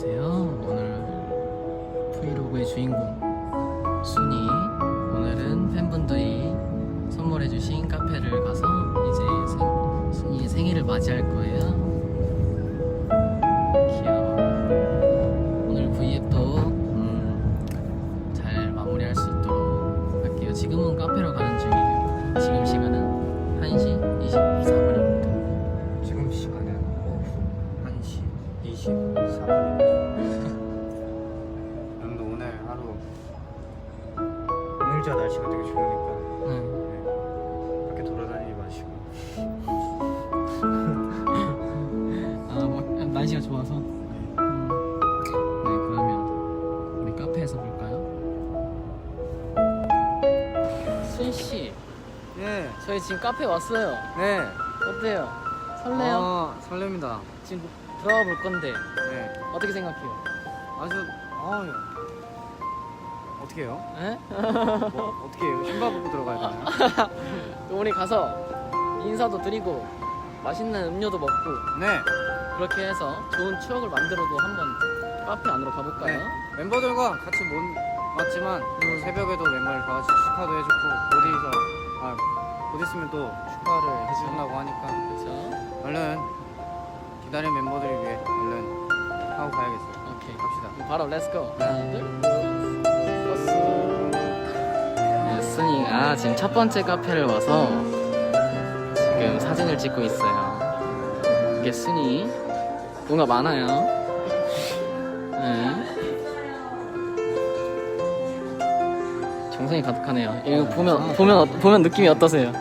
안녕하세요. 오늘 브이로그의 주인공 순이 오늘은 팬분들이 선물해주신 카페를 가서 이제 생, 순이의 생일을 맞이할 거예요. 귀여워. 오늘 브이앱도 음, 잘 마무리할 수 있도록 할게요. 지금은 카페로 가는 중이에요. 지금 시간은 1시 24분입니다. 지금 시간은 1시 20분. 오늘자 날씨가 되게 좋으니까 응. 네, 밖에 돌아다니지 마시고 아, 뭐, 날씨가 좋아서. 음. 네, 그러면 우리 카페에서 볼까요? 순 씨, 네, 저희 지금 카페 왔어요. 네. 어때요? 설레요? 아, 설렙니다. 지금 들어가 볼 건데 네, 어떻게 생각해요? 아주 아 어떻게 해요? 에? 뭐 어떻게 해요? 신발 벗고 들어가야 되나요? 우리 가서 인사도 드리고 맛있는 음료도 먹고 네, 그렇게 해서 좋은 추억을 만들어도 한번 카페 안으로 가볼까요? 네. 멤버들과 같이 못 왔지만 또 새벽에도 멤버들 다 같이 축하도 해줬고 어디서 아, 곧 있으면 또 축하를 해준다고 하니까 그렇죠. 얼른 기다린 멤버들을 위해 얼른 하고 가야겠어요. 오케이. 갑시다. 그럼 바로 렛츠고. 하나, 둘. 네, 순이가 지금 첫 번째 카페를 와서 지금 사진을 찍고 있어요. 이게 순이. 뭔가 많아요. 네. 정성이 가득하네요. 이거 보면 보면 어- 보면 느낌이 어떠세요?